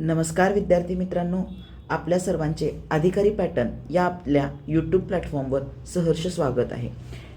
नमस्कार विद्यार्थी मित्रांनो आपल्या सर्वांचे अधिकारी पॅटर्न या आपल्या यूट्यूब प्लॅटफॉर्मवर सहर्ष स्वागत आहे.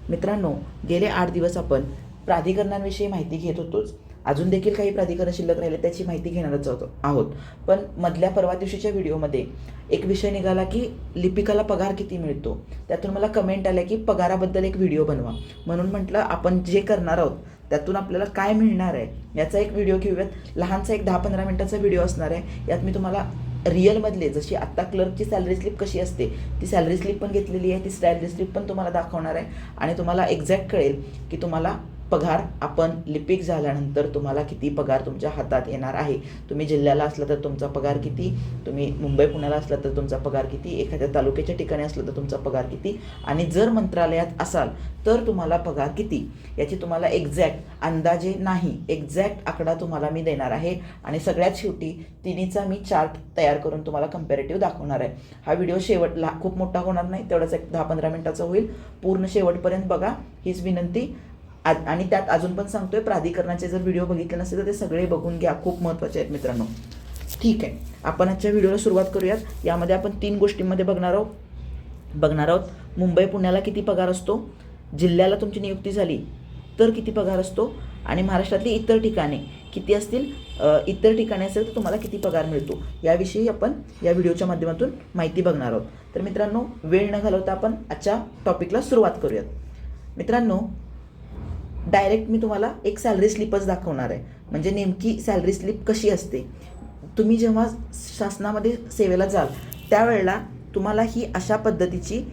मित्रांनो गेले आठ दिवस आपण प्राधिकरणांविषयी माहिती घेत होतोच. अजून देखील काही प्राधिकरण शिल्लक राहिले त्याची माहिती घेणारच होतो आहोत. पण मधल्या परवा दिवशीच्या व्हिडिओमध्ये एक विषय निघाला की लिपिकाला पगार किती मिळतो? त्यातून मला कमेंट आल्या की पगाराबद्दल एक व्हिडिओ बनवा. म्हणून म्हटलं आपण जे करणार आहोत त्यातून आपल्याला काय मिळणार आहे? याचा एक व्हिडिओ घेऊयात. लहानसा एक दहा पंधरा मिनिटाचा व्हिडिओ असणार आहे. यात मी तुम्हाला रिअलमधले जशी आत्ता क्लर्कची सॅलरी स्लिप कशी असते ती सॅलरी स्लिप पण घेतलेली आहे ती सॅलरी स्लिप पण तुम्हाला दाखवणार आहे. आणि तुम्हाला एक्झॅक्ट कळेल की तुम्हाला पगार आपण लिपिक झाल्यानंतर तुम्हाला किती पगार तुमच्या हातात येणार आहे? तुम्ही जिल्ह्याला असला तर तुमचा पगार किती? तुम्ही मुंबई पुण्याला असला तर तुमचा पगार किती? एखाद्या तालुक्याच्या ठिकाणी असला तर तुमचा पगार किती? आणि जर मंत्रालयात असाल तर तुम्हाला पगार किती? याची तुम्हाला एक्झॅक्ट अंदाजे नाही. एक्झॅक्ट आकडा तुम्हाला मी देणार आहे. आणि सगळ्यात शेवटी तिन्हीचा मी चार्ट तयार करून तुम्हाला कम्पॅरेटिव्ह दाखवणार आहे. हा व्हिडिओ शेवटला खूप मोठा होणार नाही तेवढाच एक दहा पंधरा मिनिटाचा होईल. पूर्ण शेवटपर्यंत बघा. हीच विनंती. आणि त्यात अजून पण सांगतोय प्राधिकरणाचे जर व्हिडिओ बघितले नसेल तर ते सगळे बघून घ्या खूप महत्त्वाचे आहेत मित्रांनो. ठीक आहे. आपण आजच्या व्हिडिओला सुरुवात करूयात. यामध्ये आपण तीन गोष्टींमध्ये बघणार आहोत. बघणार आहोत मुंबई पुण्याला किती पगार असतो जिल्ह्याला तुमची नियुक्ती झाली तर किती पगार असतो आणि महाराष्ट्रातली इतर ठिकाणे किती असतील इतर ठिकाणी असेल तर तुम्हाला किती पगार मिळतो याविषयी आपण या व्हिडिओच्या माध्यमातून माहिती बघणार आहोत. तर मित्रांनो वेळ न घालवता आपण आजच्या टॉपिकला सुरुवात करूयात. मित्रांनो डायरेक्ट मी तुम्हाला एक सॅलरी स्लिपच दाखवणार आहे. म्हणजे नेमकी सॅलरी स्लिप कशी असते? तुम्ही जेव्हा शासनामध्ये सेवेला जाल त्यावेळेला तुम्हाला ही अशा पद्धतीची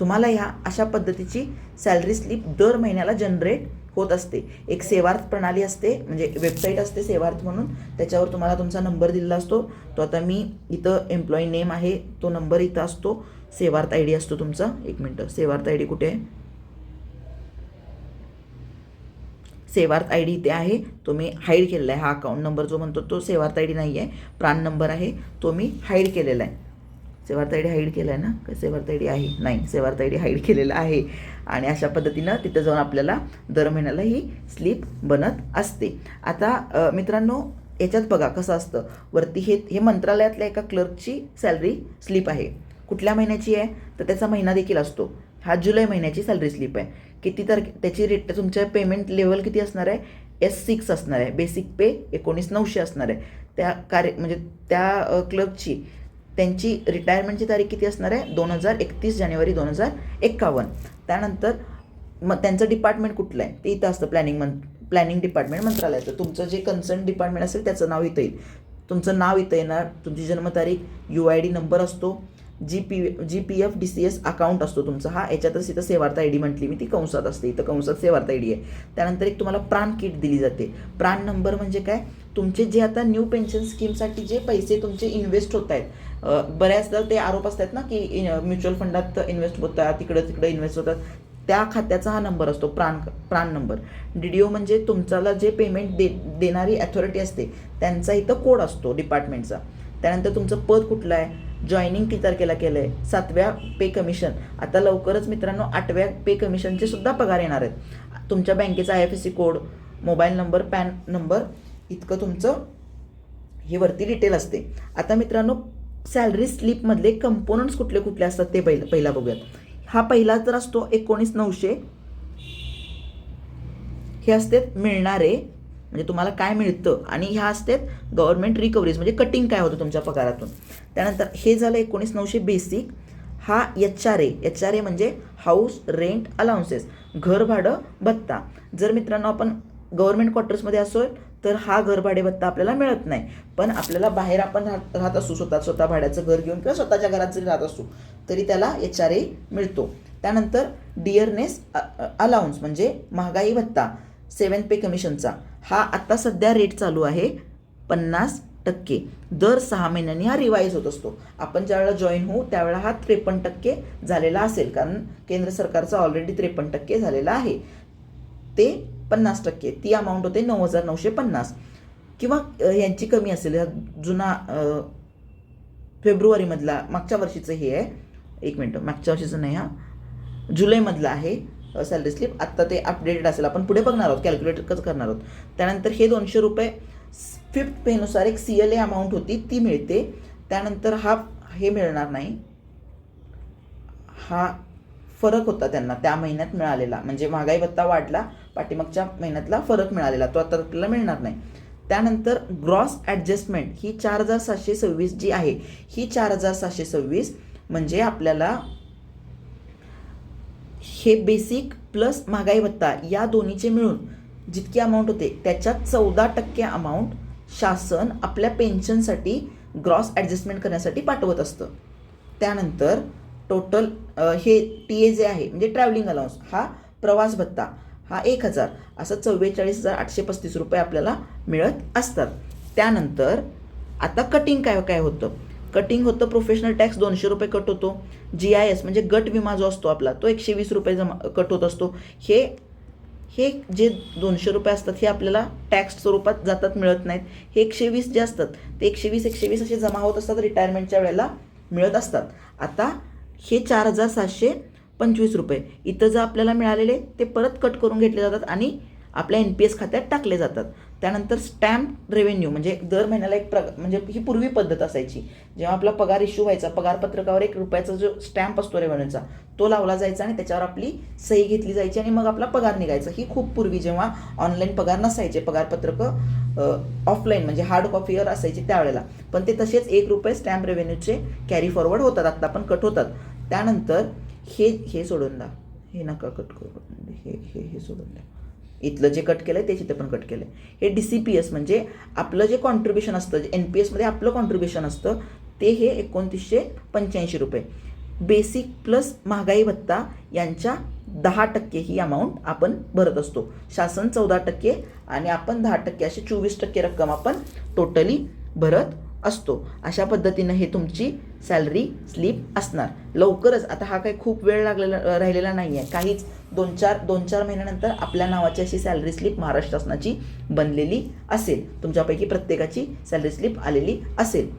तुम्हाला ह्या अशा पद्धतीची सॅलरी स्लिप दर महिन्याला जनरेट होत असते. एक सेवार्थ प्रणाली असते म्हणजे वेबसाईट असते सेवार्थ म्हणून त्याच्यावर तुम्हाला तुमचा नंबर दिलेला असतो. तो आता मी इथं एम्प्लॉई नेम आहे तो नंबर इथं असतो. सेवार्थ आय डी असतो तुमचा. एक मिनटं. सेवार्थ आय डी कुठे आहे? सेवार्थ आय डी इथे आहे. तो मी हाईड केलेला आहे. हा अकाउंट नंबर जो म्हणतो तो सेवार्थ आय डी नाही आहे प्राण नंबर आहे. तो मी हाईड केलेला आहे. सेवार्थ आय डी हाईड केला आहे ना? का सेवार्थ आय डी आहे? नाही. सेवार्थ आय डी हाईड केलेला आहे. आणि अशा पद्धतीनं तिथं जाऊन आपल्याला दर महिन्याला ही स्लिप बनत असते. आता मित्रांनो याच्यात बघा कसं असतं. वरती हे हे मंत्रालयातल्या एका क्लर्कची सॅलरी स्लिप आहे. कुठल्या महिन्याची आहे? तर त्याचा महिना देखील असतो. हा जुलै महिन्याची सॅलरी स्लिप आहे. किती तारखे त्याची रेट तुमच्या पेमेंट लेवल किती असणार आहे? एस सिक्स असणार आहे. बेसिक पे एकोणीस नऊशे असणार आहे. त्या कार्य म्हणजे त्या क्लबची त्यांची रिटायरमेंटची तारीख किती असणार आहे? दोन हजार एकतीस जानेवारी दोन हजार एक्कावन्न त्यानंतर मग त्यांचं डिपार्टमेंट कुठलं आहे? ते इथं असतं प्लॅनिंग मं प्लॅनिंग डिपार्टमेंट मंत्रालयाचं तुमचं जे कन्सर्न डिपार्टमेंट असेल त्याचं नाव इथं येईल. तुमचं नाव इथं येणार. तुमची जन्मतारीख यू आय डी नंबर असतो. G P G P F D C S account असतो तुमचा. हा याच्यातच इथं सेवार्थ आय डी म्हटली मी ती कंसात असते. इथं कंसात सेवार्थ आय डी आहे. त्यानंतर एक तुम्हाला प्राण किट दिली जाते. प्राण नंबर म्हणजे काय? तुमचे जे आता न्यू पेन्शन स्कीमसाठी जे पैसे तुमचे इन्व्हेस्ट होत आहेत बऱ्याचदा ते आरोप असतात ना की म्युच्युअल फंडात इन्व्हेस्ट होतात तिकडं तिकडं इन्व्हेस्ट होतात. त्या खात्याचा हा नंबर असतो प्राण प्राण नंबर डी डी ओ म्हणजे तुमच्याला जे पेमेंट दे देणारी अथॉरिटी असते त्यांचा इथं कोड असतो डिपार्टमेंटचा त्यानंतर तुमचं पद कुठलं आहे? जॉईनिंग किती तारखेला केलं आहे सातव्या पे कमिशन आता लवकरच मित्रांनो आठव्या पे कमिशनचे सुद्धा पगार येणार आहेत. तुमच्या बँकेचा I F S C code mobile number PAN number इतकं तुमचं हे वरती डिटेल असते. आता मित्रांनो सॅलरी स्लिपमधले कंपोनंट्स कुठले कुठले असतात ते पहिलं पहिला बघूयात. हा पहिला तर असतो एकोणीस नऊशे. हे असतात मिळणारे म्हणजे तुम्हाला काय मिळतं? आणि ह्या असतात गव्हर्नमेंट रिकव्हरीज म्हणजे कटिंग काय होतं तुमच्या पगारातून? त्यानंतर हे झालं एकोणीस नऊशे बेसिक हा H R A. H R A म्हणजे हाऊस रेंट अलाउन्सेस घर भाडं भत्ता. जर मित्रांनो आपण गव्हर्नमेंट क्वार्टर्समध्ये असेल तर हा घर भाडे भत्ता आपल्याला मिळत नाही. पण आपल्याला बाहेर आपण राहत राहत असू स्वतः स्वतः भाड्याचं घर घेऊन किंवा स्वतःच्या घरात जरी राहत असू तरी त्याला एच आर ए मिळतो. त्यानंतर डिअरनेस अलाउन्स म्हणजे महागाई भत्ता. सेवन पे कमिशनचा हा आत्ता सध्या रेट चालू आहे पन्नास टक्के. दर सहा महिन्यांनी हा रिवाईज होत असतो. आपण ज्यावेळेला जॉईन होऊ त्यावेळेला हा त्रेपन्न टक्के झालेला असेल. कारण केंद्र सरकारचा ऑलरेडी त्रेपन्न टक्के झालेला आहे. ते पन्नास टक्के. ती अमाऊंट होते नऊ हजार नऊशे पन्नास. किंवा यांची कमी असेल. ह्या जुना फेब्रुवारीमधला मागच्या वर्षीचं हे आहे. एक मिनटं. मागच्या वर्षीचं नाही हा. जुलैमधला आहे सॅलरी स्लिप आत्ता ते अपडेटेड असेल. आपण पुढे बघणार आहोत. कॅल्क्युलेट कसं करणार आहोत. त्यानंतर हे दोनशे रुपये फिफ्थ पेनुसार एक सी एल ए अमाऊंट होती ती मिळते. त्यानंतर हा हे मिळणार नाही. हा फरक होता त्यांना त्या महिन्यात मिळालेला. म्हणजे महागाई भत्ता वाढला पाठीमागच्या महिन्यातला फरक मिळालेला. तो आता आपल्याला मिळणार नाही. त्यानंतर ग्रॉस ॲडजस्टमेंट ही चार हजार सातशे सव्वीस जी आहे ही चार हजार सातशे सव्वीस म्हणजे आपल्याला हे बेसिक प्लस महागाई भत्ता या दोन्हीचे मिळून जितकी अमाऊंट होते त्याच्यात चौदा टक्के अमाऊंट शासन आपल्या पेन्शनसाठी ग्रॉस ॲडजस्टमेंट करण्यासाठी पाठवत असतं. त्यानंतर टोटल हे टी ए जे आहे म्हणजे ट्रॅव्हलिंग अलाउन्स हा प्रवास भत्ता हा एक हजार असं चव्वेचाळीस हजार आठशे पस्तीस रुपये आपल्याला मिळत असतात. त्यानंतर आता कटिंग काय काय होतं? कटिंग होतं प्रोफेशनल टॅक्स दोनशे रुपये कट होतो. जी आय एस म्हणजे गट विमा जो असतो आपला तो एकशे वीस रुपये जमा कट होत असतो. हे हे जे दोनशे रुपये असतात हे आपल्याला टॅक्स स्वरूपात जातात मिळत नाहीत. हे एकशे वीस जे असतात ते एकशे वीस एकशे वीस असे जमा होत असतात रिटायरमेंटच्या वेळेला मिळत असतात. आता हे चार हजार सातशे पंचवीस रुपये. इथं जर आपल्याला मिळालेले ते परत कट करून घेतले जातात आणि आपल्या एन पी एस खात्यात टाकले जातात. त्यानंतर स्टॅम्प रेव्हेन्यू म्हणजे दर महिन्याला एक प्र म्हणजे ही पूर्वी पद्धत असायची. जेव्हा आपला पगार इश्यू व्हायचा पगारपत्रकावर एक रुपयाचा जो स्टॅम्प असतो रेव्हेन्यूचा तो लावला जायचा आणि त्याच्यावर आपली सही घेतली जायची आणि मग आपला पगार निघायचा. ही खूप पूर्वी जेव्हा ऑनलाईन पगार नसायचे पगारपत्रकं ऑफलाईन म्हणजे हार्ड कॉपीवर असायचे त्यावेळेला. पण ते तसेच एक रुपये स्टॅम्प रेव्हेन्यूचे कॅरी फॉरवर्ड होतात आत्ता पण कट होतात. त्यानंतर हे हे सोडून द्या. हे नका कट करू. हे हे हे सोडून द्या. इथलं जे कट केलं आहे ते ते पण कट केलं आहे हे डी सी पी एस म्हणजे आपलं जे कॉन्ट्रीब्युशन असतं जे एन पी एसमध्ये आपलं कॉन्ट्रीब्युशन असतं ते हे एकोणतीसशे पंच्याऐंशी रुपये. बेसिक प्लस महागाई भत्ता यांच्या दहा टक्के ही अमाऊंट आपण भरत असतो. शासन चौदा टक्के आणि आपण दहा टक्के असे चोवीस टक्के रक्कम आपण टोटली भरत असतो. अशा पद्धतीनं हे तुमची सॅलरी स्लिप असणार. लवकरच आता हा काही खूप वेळ लागलेला राहिलेला नाही आहे काहीच दोन चार दोन चार महिन्यानंतर आपल्या नावाची अशी सॅलरी स्लिप महाराष्ट्र शासनाची बनलेली असेल. तुमच्यापैकी प्रत्येकाची सॅलरी स्लिप आलेली असेल.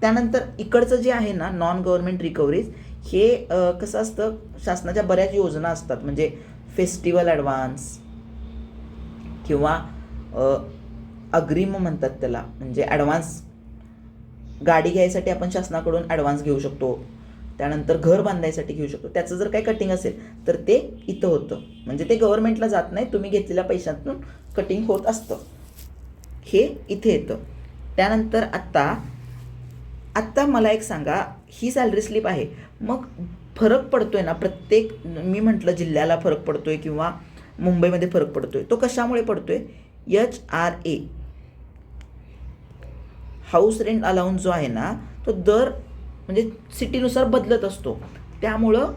त्यानंतर इकडचं जे आहे ना नॉन गव्हर्नमेंट रिकव्हरीज हे कसं असतं? शासनाच्या बऱ्याच योजना असतात. म्हणजे फेस्टिवल ॲडव्हान्स किंवा अग्रिम म्हणतात त्याला. म्हणजे ॲडव्हान्स गाडी घ्यायसाठी आपण शासनाकडून ॲडव्हान्स घेऊ शकतो. त्यानंतर घर बांधायसाठी घेऊ शकतो. त्याचं जर काही कटिंग असेल तर ते इथं होतं. म्हणजे ते गव्हर्नमेंटला जात नाही तुम्ही घेतलेल्या पैशातून कटिंग होत असतं. हे इथे येतं. त्यानंतर आत्ता आत्ता मला एक सांगा ही सॅलरी स्लिप आहे. मग फरक पडतो आहे ना? प्रत्येक मी म्हटलं जिल्ह्याला फरक पडतो आहे किंवा मुंबईमध्ये फरक पडतो आहे तो कशामुळे पडतो आहे H R A house rent allowance जो आहे ना तो दर म्हणजे सिटीनुसार बदलत असतो. त्यामुळं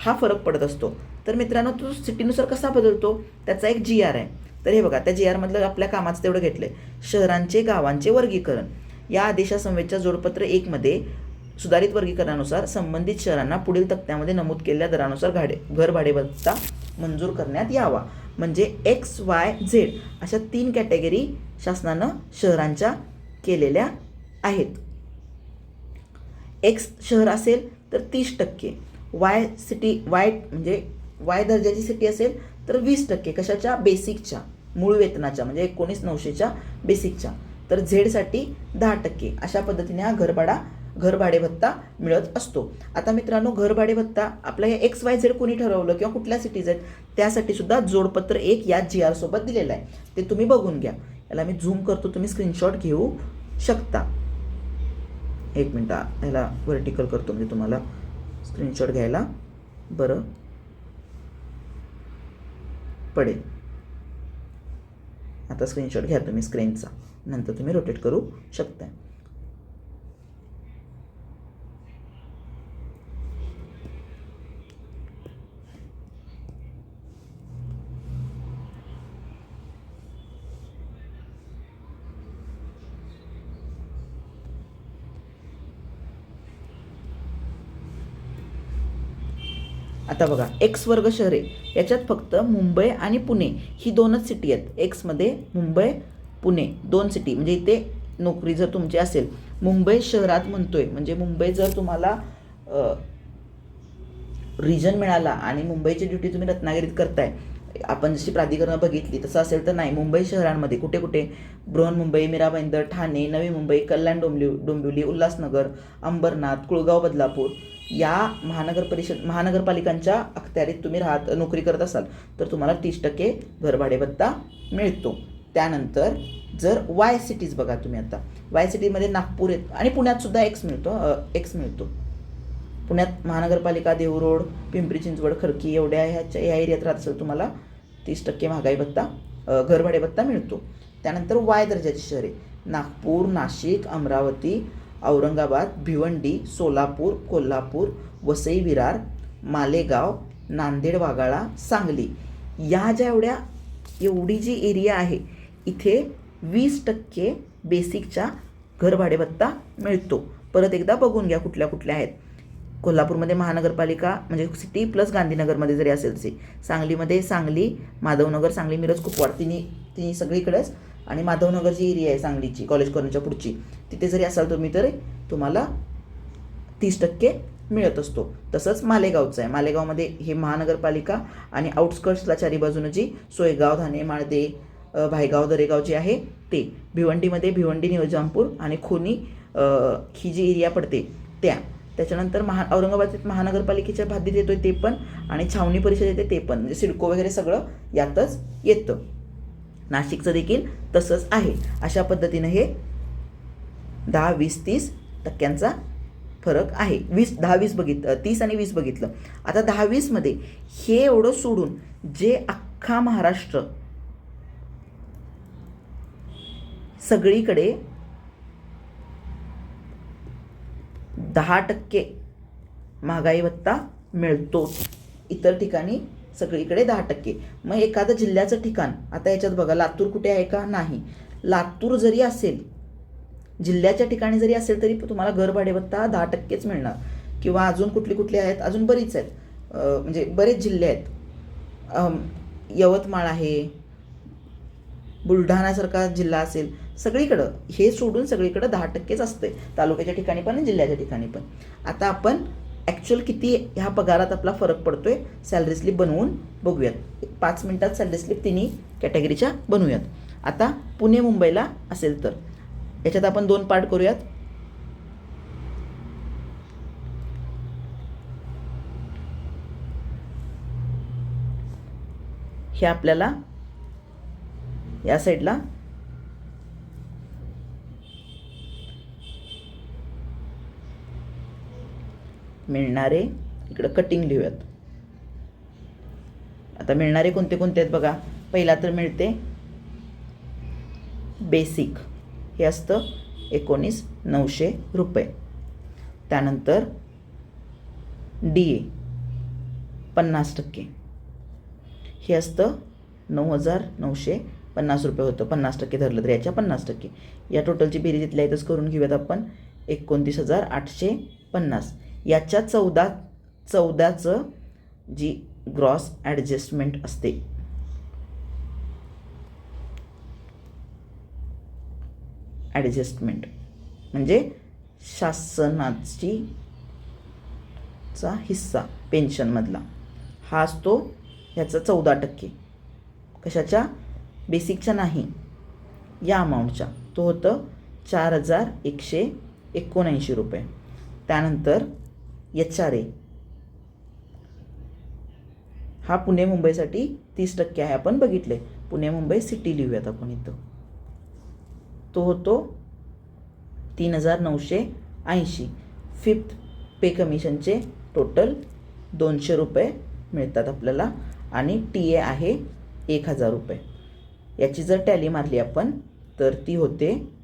हा फरक पडत असतो. तर मित्रांनो तो सिटीनुसार कसा बदलतो? त्याचा एक जी आर आहे. तर हे बघा त्या जी आरमधलं आपल्या कामाचं तेवढं घेतलं आहे शहरांचे गावांचे वर्गीकरण. या आदेशासंवेदच्या जोडपत्र एकमध्ये सुधारित वर्गीकरणानुसार संबंधित शहरांना पुढील तक्त्यामध्ये नमूद केलेल्या दरानुसार घाडे घर भाडे मंजूर करण्यात यावा. म्हणजे एक्स वाय झेड अशा तीन कॅटेगरी शासनानं शहरांच्या केलेल्या आहेत. एक्स शहर असेल तर तीस टक्के. वाय सिटी वाय म्हणजे वाय दर्जाची सिटी असेल तर वीस टक्के. कशाच्या? बेसिकच्या मूळ वेतनाच्या. म्हणजे एकोणीस नऊशेच्या बेसिकच्या तर झेडसाठी दहा टक्के. अशा पद्धतीने हा घरभाडा घरभाडे भत्ता मिळत असतो. आता मित्रांनो घरभाडे भत्ता आपलं हे एक्स वाय झेड कोणी ठरवलं किंवा कुठल्या सिटीज आहेत त्यासाठी सुद्धा जोडपत्र एक या जी आर सोबत दिलेलं आहे. ते तुम्ही बघून घ्या. याला मी झूम करतो तुम्ही स्क्रीनशॉट घेऊ शकता. एक मिनटं ह्याला व्हर्टिकल करतो म्हणजे तुम्हाला स्क्रीनशॉट घ्यायला बरं पडेल. आता स्क्रीनशॉट घ्या तुम्ही स्क्रीनचा नंतर तुम्ही रोटेट करू शकता आता बघा एक्स वर्ग शहरे याच्यात फक्त मुंबई आणि पुणे ही दोनच सिटी आहेत. एक्समध्ये मुंबई पुणे दोन सिटी म्हणजे इथे नोकरी जर तुमची असेल मुंबई शहरात म्हणतोय म्हणजे मुंबई जर तुम्हाला रिजन मिळाला आणि मुंबईची ड्युटी तुम्ही रत्नागिरीत करताय आपण जशी प्राधिकरणं बघितली तसं असेल तर नाही. मुंबई शहरांमध्ये कुठे कुठे? बृहन्मुंबई मीराबंदर ठाणे नवी मुंबई कल्याण डोंबिव डोंबिवली उल्हासनगर अंबरनाथ कुळगाव बदलापूर या महानगर परिषद महानगरपालिकांच्या अखत्यारीत तुम्ही राहत नोकरी करत असाल तर तुम्हाला तीस टक्के घरभाडे भत्ता मिळतो. त्यानंतर जर वाय सिटीज बघा तुम्ही आता. वाय सिटीमध्ये नागपूर येत आणि पुण्यातसुद्धा एक्स मिळतो एक्स मिळतो. पुण्यात महानगरपालिका देहू पिंपरी चिंचवड खडकी एवढ्या ह्याच्या या एरियात राहत असेल तुम्हाला तीस टक्के महागाई भत्ता घरभाडे भत्ता मिळतो. त्यानंतर वाय दर्जाची शहरे नागपूर नाशिक अमरावती औरंगाबाद भिवंडी सोलापूर कोल्हापूर वसई विरार मालेगाव नांदेड वाघाळा सांगली या ज्या एवढ्या एवढी जी एरिया आहे इथे वीस टक्के बेसिकच्या घरभाडेभत्ता मिळतो. परत एकदा बघून घ्या कुठल्या कुठल्या आहेत. कोल्हापूरमध्ये महानगरपालिका म्हणजे सिटी प्लस गांधीनगरमध्ये जरी असेल तसे सांगलीमध्ये सांगली माधवनगर सांगली मिरज कुपवाड तिन्ही तिन्ही सगळीकडेच आणि माधवनगर जी एरिया आहे सांगलीची कॉलेज कॉर्नरच्या पुढची. तिथे जरी असाल तुम्ही तर तुम्हाला तीस टक्के मिळत असतो. तसंच मालेगावचं आहे. मालेगावमध्ये हे महानगरपालिका आणि आउटस्कर्ट्सला चारी बाजूनं जी सोयगाव धाने माळदे भायगाव दरेगाव जे आहे ते. भिवंडीमध्ये भिवंडी निवजामपूर आणि खोनी ही जी एरिया पडते त्या. त्याच्यानंतर महा औरंगाबादेत महानगरपालिकेच्या बाधित येतोय ते पण आणि छावणी परिषद येते ते पण. म्हणजे सिडको वगैरे सगळं यातच येतं. नाशिकचं देखील तसंच आहे. अशा पद्धतीनं हे दहा वीस तीस टक्क्यांचा फरक आहे. वीस दहा वीस बघित तीस आणि वीस बघितलं. आता दहा वीसमध्ये हे एवढं सोडून जे अख्खा महाराष्ट्र सगळीकडे दहा टक्के महागाई भत्ता मिळतो. इतर ठिकाणी सगळीकडे दहा टक्के. मग एखादं जिल्ह्याचं ठिकाण आता याच्यात बघा लातूर कुठे आहे का? नाही. लातूर जरी असेल जिल्ह्याच्या ठिकाणी जरी असेल तरी तुम्हाला घर भाडेभत्ता दहा टक्केच मिळणार. किंवा अजून कुठली कुठली आहेत अजून बरीच आहेत. म्हणजे बरेच जिल्हे आहेत. यवतमाळ आहे. बुलढाण्यासारखा जिल्हा असेल सगळीकडं. हे सोडून सगळीकडं दहा टक्केच असते तालुक्याच्या ठिकाणी पण जिल्ह्याच्या ठिकाणी पण. आता आपण ॲक्च्युअल किती ह्या पगारात आपला फरक पडतो आहे सॅलरी स्लिप बनवून बघूयात. पाच मिनिटात सॅलरी स्लिप तिन्ही कॅटेगरीच्या बनवूयात. आता पुणे मुंबईला असेल तर. याच्यात आपण दोन पार्ट करूयात. हे आपल्याला या साईडला मिळणारे इकडं कटिंग लिहूयात. आता मिळणारे कोणते कोणते आहेत बघा. पहिला तर मिळते बेसिक हे असतं एकोणीस नऊशे रुपये. त्यानंतर डी ए पन्नास टक्के. हे असतं नऊ हजार नऊशे पन्नास रुपये होतं. पन्नास टक्के धरलं तर याच्या पन्नास टक्के. या टोटलची बेरीज इथल्या इथंच करून घेऊयात आपण. एकोणतीस हजार आठशे पन्नास. याच्या चौदा चौदाचं जी ग्रॉस ॲडजस्टमेंट असते. ॲडजस्टमेंट म्हणजे शासनाची चा हिस्सा पेन्शनमधला हा असतो ह्याचा चौदा टक्के. कशाच्या? बेसिकच्या नाही. या अमाऊंटच्या तो होतं चार हजार एकशे एकोणऐंशी रुपये. त्यानंतर एच आर ए. हा पुणे मुंबईसाठी तीस टक्के आहे. आपण बघितले. पुणे मुंबई सिटी लिहूयात आपण इथं. तो होतो तीन हजार नऊशे ऐंशी. फिफ्थ पे कमिशनचे टोटल दोनशे रुपये मिळतात आपल्याला. आणि टी ए आहे एक हजार रुपये. याची जर टॅली मारली आपण तर ती होते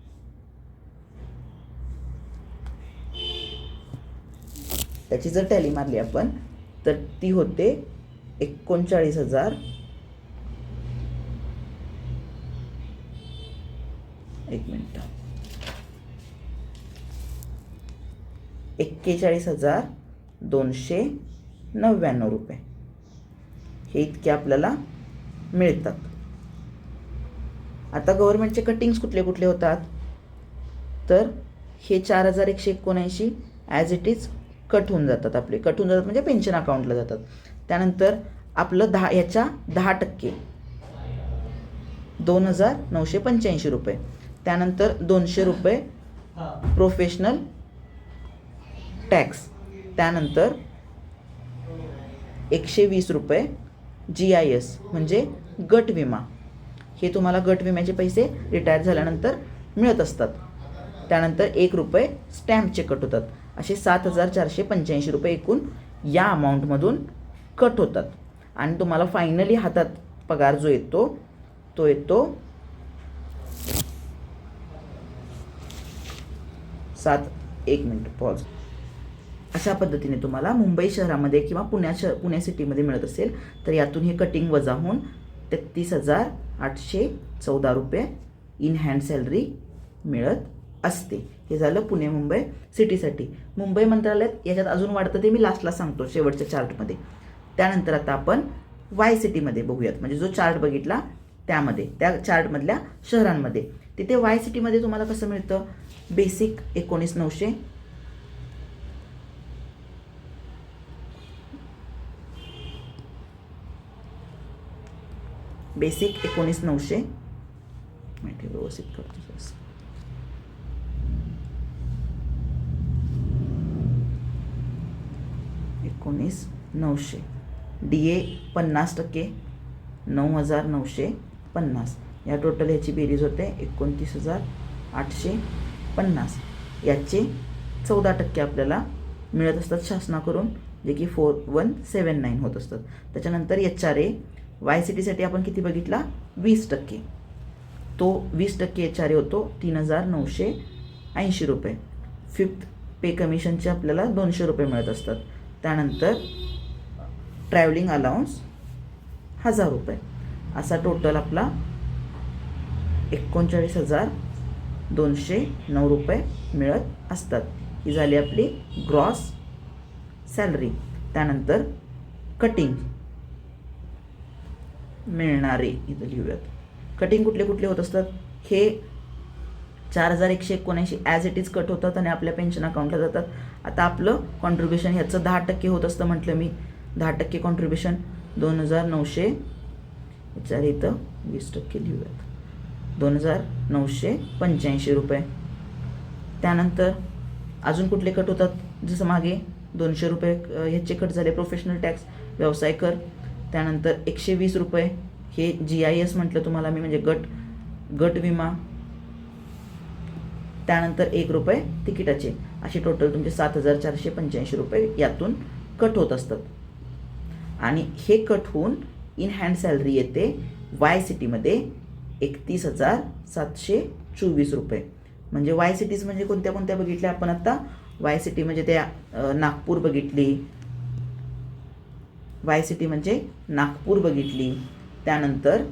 त्याची जर टॅली मारली आपण तर ती होते एकोणचाळीस हजार. एक मिनिट. एक्केचाळीस हजार दोनशे नव्याण्णव रुपये. हे इतके आपल्याला मिळतात. आता गव्हर्मेंटचे कटिंग्स कुठले कुठले होतात? तर हे चार हजार एकशे एकोणऐंशी ॲज इट इज कट होऊन जातात आपले. कट होऊन जातात म्हणजे पेन्शन अकाउंटला जातात. त्यानंतर आपलं दहा याच्या दहा टक्के. दोन हजार नऊशे पंच्याऐंशी रुपये. त्यानंतर दोनशे रुपये प्रोफेशनल टॅक्स त्यानंतर एकशे वीस रुपये जी आय एस म्हणजे गट विमा. हे तुम्हाला गट विम्याचे पैसे रिटायर झाल्यानंतर मिळत असतात. त्यानंतर एक रुपये स्टॅम्पचे कट होतात. असे सात हजार चारशे पंच्याऐंशी रुपये एकूण या अमाऊंटमधून कट होतात. आणि तुम्हाला फायनली हातात पगार जो येतो तो येतो सात एक मिनिट पॉज अशा पद्धतीने तुम्हाला मुंबई शहरामध्ये किंवा पुण्या शहर पुणे सिटीमध्ये मिळत असेल तर यातून हे कटिंग वजा होऊन तेहतीस हजार आठशे चौदा रुपये इन हँड सॅलरी मिळत असते. हे झालं पुणे मुंबई सिटीसाठी. मुंबई मंत्रालयात याच्यात अजून वाढतं ते मी लास्टला सांगतो शेवटच्या चार्टमध्ये. त्यानंतर आता आपण वाय सिटीमध्ये बघूयात. म्हणजे जो चार्ट बघितला त्यामध्ये त्या चार्टमधल्या शहरांमध्ये. तिथे वाय सिटीमध्ये तुम्हाला कसं मिळतं? बेसिक एकोणीस नऊशे. बेसिक एकोणीस नऊशे. व्यवस्थित करतो एकोणीस नऊशे. डी ए पन्नास टक्के नऊ हजार नऊशे पन्नास. या टोटल ह्याची बेरीज होते एकोणतीस हजार आठशे पन्नास. याचे चौदा टक्के आपल्याला मिळत असतात शासनाकडून जे की फोर वन सेवन नाईन होत असतात. त्याच्यानंतर H R A Y C टीसाठी आपण किती बघितला? वीस टक्के. तो वीस टक्के एच आर ए होतो तीन हजार नऊशे ऐंशी रुपये. फिफ्थ पे कमिशनचे आपल्याला दोनशे रुपये मिळत असतात. त्यानंतर ट्रॅव्हलिंग अलाउन्स हजार रुपये. असा टोटल आपला एकोणचाळीस हजार दोनशे नऊ रुपये मिळत असतात. ही झाली आपली ग्रॉस सॅलरी त्यानंतर कटिंग मिळणारे इथं लिहूयात. कटिंग कुठले कुठले होत असतात? हे चार हजार एकशे एकोणऐंशी ॲज इट इज कट होतात आणि आपल्या पेन्शन अकाउंटला जातात. आता आपलं कॉन्ट्रीब्युशन ह्याचं दहा टक्के होत असतं म्हटलं मी. दहा टक्के कॉन्ट्रीब्युशन दोन हजार नऊशे याच्यावर इथं वीस टक्के लिहूयात. दोन हजार नऊशे पंच्याऐंशी रुपये. त्यानंतर अजून कुठले कट होतात? जसं मागे दोनशे रुपये ह्याचे कट झाले. प्रोफेशनल टॅक्स व्यवसाय कर. त्यानंतर एकशे वीस रुपये. हे जी आय एस म्हटलं तुम्हाला मी म्हणजे गट गट विमा. त्यानंतर एक रुपये तिकिटाचे. असे टोटल तुमचे सात हजार चारशे पंच्याऐंशी रुपये यातून कट होत असतात. आणि हे कट होऊन इन हँड सॅलरी येते वाय सिटीमध्ये एकतीस हजार सातशे चोवीस रुपये. म्हणजे वाय सिटीज म्हणजे कोणत्या कोणत्या बघितल्या आपण आत्ता वाय सिटी म्हणजे त्या नागपूर बघितली. वाय सिटी म्हणजे नागपूर बघितली. त्यानंतर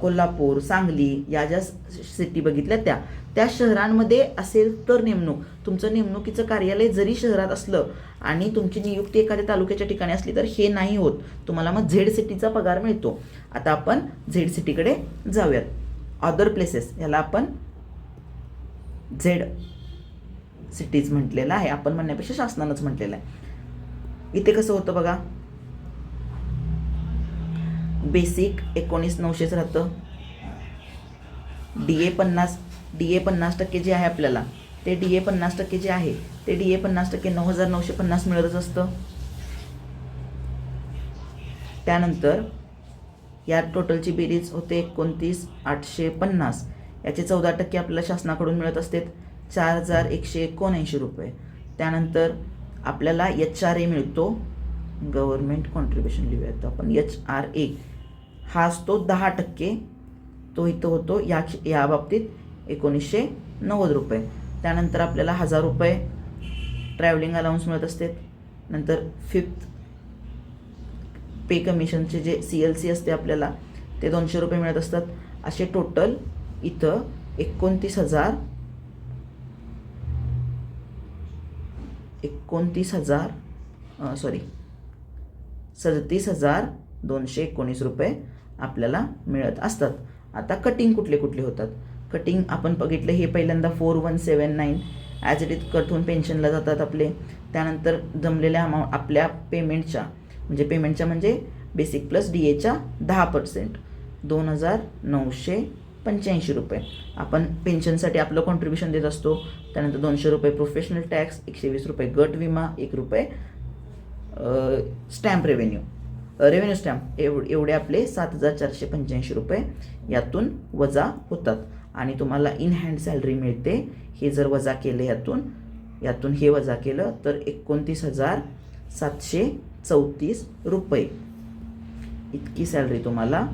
कोल्हापूर सांगली या ज्या सिटी बघितल्या त्या त्या शहरांमध्ये असेल तर नेमणूक. तुमचं नेमणुकीचं कार्यालय जरी शहरात असलं आणि तुमची नियुक्ती एखाद्या तालुक्याच्या ठिकाणी असली तर हे नाही होत. तुम्हाला मग झेड सिटीचा पगार मिळतो. आता आपण झेड सिटीकडे जाऊयात. अदर प्लेसेस याला आपण झेड सिटीज म्हटलेलं आहे. आपण म्हणण्यापेक्षा शासनानंच म्हटलेलं आहे. इथे कसं होतं बघा? बेसिक एकोणीस नऊशेच राहतं. डी ए पन्नास डी ए पन्नास टक्के जे आहे आपल्याला ते डी ए पन्नास टक्के जे आहे ते डी ए पन्नास टक्के नऊ हजार नऊशे पन्नास मिळतच असतं. त्यानंतर या टोटलची बेरीज होते एकोणतीस आठशे पन्नास. याचे चौदा टक्के आपल्याला शासनाकडून मिळत असते. चार हजार एकशे एकोणऐंशी रुपये. त्यानंतर आपल्याला एच आर ए मिळतो. गव्हर्मेंट कॉन्ट्रीब्युशन लिहूयात आपण. एच आर ए हा असतो दहा टक्के. तो इथं होतो. या या बाबतीत एकोणीसशे नव्वद रुपये. त्यानंतर आपल्याला हजार रुपये ट्रॅव्हलिंग अलाउन्स मिळत असते. नंतर फिफ्थ पे कमिशनचे जे सी एल सी असते आपल्याला ते दोनशे रुपये मिळत असतात. असे टोटल इथं एकोणतीस हजार एकोणतीस हजार सॉरी सदतीस हजार दोनशे एकोणीस रुपये आपल्याला मिळत असतात. आता कटिंग कुठले कुठले होतात? कटिंग आपण बघितलं हे पहिल्यांदा four one seven nine as it is cut होऊन पेन्शनला जातात आपले. त्यानंतर जमलेल्या अमाऊंट आपल्या पेमेंटच्या म्हणजे पेमेंटच्या म्हणजे बेसिक प्लस डी एच्या दहा पर्सेंट दोन हजार नऊशे पंच्याऐंशी रुपये. आपण पेन्शनसाठी आपलं कॉन्ट्रीब्युशन देत असतो. त्यानंतर दोनशे रुपये प्रोफेशनल टॅक्स एकशे वीस रुपये गट विमा एक रुपये स्टॅम्प रेव्हेन्यू रेव्हेन्यू स्टॅम्प एव एवढे आपले सात हजार चारशे पंच्याऐंशी रुपये यातून वजा होतात. आणि तुम्हाला इन हँड सॅलरी मिळते. हे जर वजा केले यातून यातून हे वजा केलं तर एकोणतीस हजार सातशे चौतीस रुपये इतकी सॅलरी तुम्हाला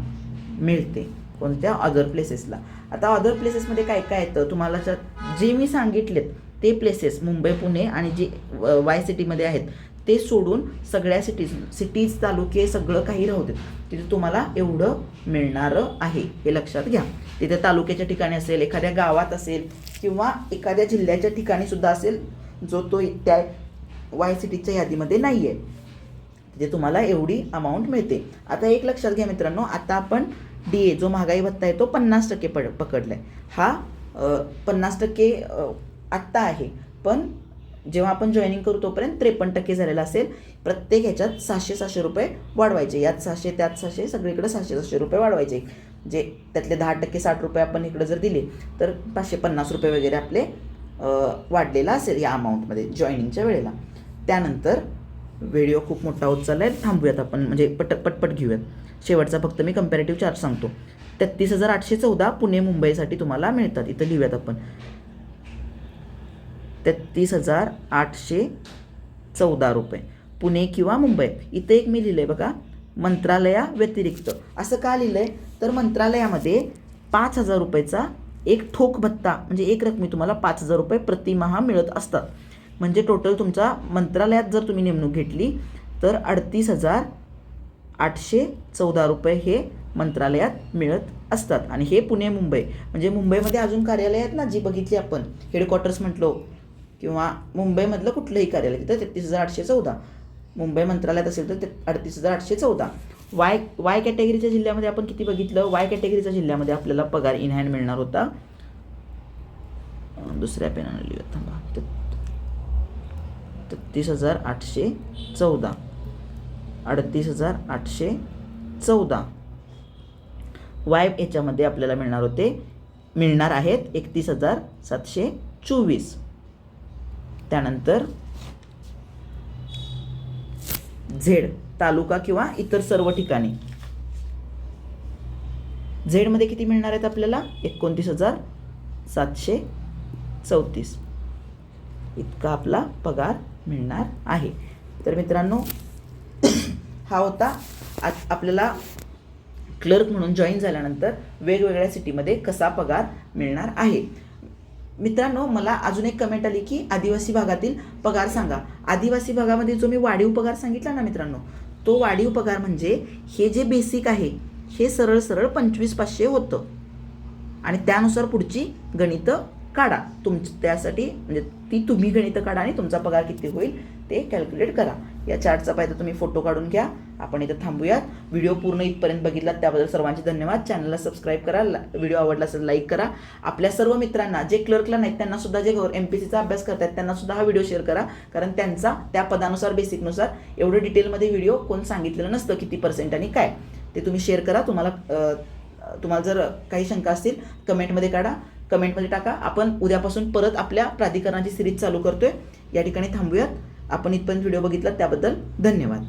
मिळते. कोणत्या? अदर प्लेसेसला आता अदर प्लेसेसमध्ये काय काय येतं? तुम्हाला जे मी सांगितलेत ते प्लेसेस मुंबई पुणे आणि जे वाय सिटीमध्ये आहेत ते सोडून सगळ्या सिटीज सिटीज तालुके सगळं काही राहू देत. तिथे तुम्हाला एवढं मिळणारं आहे हे लक्षात घ्या. तिथे तालुक्याच्या ठिकाणी असेल एखाद्या गावात असेल किंवा एखाद्या जिल्ह्याच्या ठिकाणी सुद्धा असेल जो तो त्या वाय सिटीच्या यादीमध्ये नाही आहे तिथे तुम्हाला एवढी अमाऊंट मिळते. आता एक लक्षात घ्या मित्रांनो आता आपण डी ए जो महागाई भत्ता आहे तो पन्नास टक्के पड आहे हा पन्नास टक्के आत्ता आहे. पण जेव्हा आपण जॉईनिंग करू तोपर्यंत त्रेपन्न टक्के झालेला असेल प्रत्येक ह्याच्यात सहाशे सहाशे रुपये वाढवायचे. यात सहाशे त्यात सहाशे सगळीकडे सहाशे सहाशे रुपये वाढवायचे. जे त्यातले दहा टक्के साठ रुपये आपण इकडे जर दिले तर पाचशे पन्नास रुपये वगैरे आपले वाढलेला असेल या अमाऊंटमध्ये जॉईनिंगच्या वेळेला. त्यानंतर व्हिडिओ खूप मोठा होत चालला आहे थांबूयात आपण म्हणजे पट पटपट घेऊयात. शेवटचा फक्त मी कम्पॅरेटिव्ह चार्ज सांगतो. तेहतीस हजार आठशे चौदा पुणे मुंबईसाठी तुम्हाला मिळतात. इथं लिहूयात आपण. तेहतीस हजार आठशे चौदा रुपये. पुणे किंवा मुंबई. इथं एक मी लिहिलं आहे बघा मंत्रालया व्यतिरिक्त. असं का लिहिलं आहे तर मंत्रालयामध्ये पाच हजार रुपयेचा एक ठोक भत्ता म्हणजे एक रकमी तुम्हाला पाच हजार रुपये प्रतिमाहा मिळत असतात. म्हणजे टोटल तुमचा मंत्रालयात जर तुम्ही नेमणूक घेतली तर अडतीस हजार आठशे चौदा रुपये हे मंत्रालयात मिळत असतात. आणि हे पुणे मुंबई. म्हणजे मुंबईमध्ये अजून कार्यालय आहेत ना जी बघितली आपण. हेडक्वार्टर्स म्हटलो. किंवा मुंबईमधलं कुठलंही कार्यालय तिथं तेहतीस हजार आठशे चौदा. मुंबई मंत्रालयात असेल तर ते अडतीस हजार आठशे चौदा. वाय वाय कॅटेगरीच्या जिल्ह्यामध्ये आपण किती बघितलं? वाय कॅटेगरीच्या जिल्ह्यामध्ये आपल्याला पगार इन हँड मिळणार होता. दुसऱ्या पेनानं लिहूया थांबा. तेहतीस हजार आठशे चौदा. अडतीस हजार आठशे चौदा. वाय याच्यामध्ये आपल्याला मिळणार होते मिळणार आहेत एकतीस हजार सातशे चोवीस. त्यानंतर झेड तालुका किंवा इतर सर्व ठिकाणी. झेडमध्ये किती मिळणार आहेत आपल्याला? एकोणतीस हजार सातशे चौतीस. इतका आपला पगार मिळणार आहे. तर मित्रांनो हा होता आज आपल्याला क्लर्क म्हणून जॉईन झाल्यानंतर वेगवेगळ्या सिटीमध्ये कसा पगार मिळणार आहे? मित्रांनो मला अजून एक कमेंट आली की आदिवासी भागातील पगार सांगा. आदिवासी भागामध्ये जो मी वाढीव पगार सांगितला ना मित्रांनो तो वाढीव पगार म्हणजे हे जे बेसिक आहे हे सरळ सरळ पंचवीस पाचशे होतं. आणि त्यानुसार पुढची गणितं काढा. तुम त्यासाठी म्हणजे ती तुम्ही गणितं काढा आणि तुमचा पगार किती होईल ते कॅल्क्युलेट करा. या चार्टचा फायदा तुम्ही फोटो काढून घ्या. आपण इथं थांबूयात. व्हिडिओ पूर्ण इथपर्यंत बघितलात त्याबद्दल सर्वांचे धन्यवाद. चॅनलला सबस्क्राईब करा व्हिडिओ आवडला असेल लाईक करा. आपल्या सर्व मित्रांना जे क्लर्कला नाहीत त्यांना सुद्धा जे एम पी सीचा अभ्यास करतात त्यांना सुद्धा हा व्हिडिओ शेअर करा. कारण त्यांचा त्या पदानुसार बेसिकनुसार एवढं डिटेलमध्ये व्हिडिओ कोण सांगितलेलं नसतं किती पर्सेंट आणि काय. ते तुम्ही शेअर करा. तुम्हाला तुम्हाला जर काही शंका असतील कमेंटमध्ये काढा. कमेंटमध्ये टाका. आपण उद्यापासून परत आपल्या प्राधिकरणाची सिरीज चालू करतोय. या ठिकाणी थांबूयात. आपण इथपर्यंत व्हिडिओ बघितला त्याबद्दल धन्यवाद.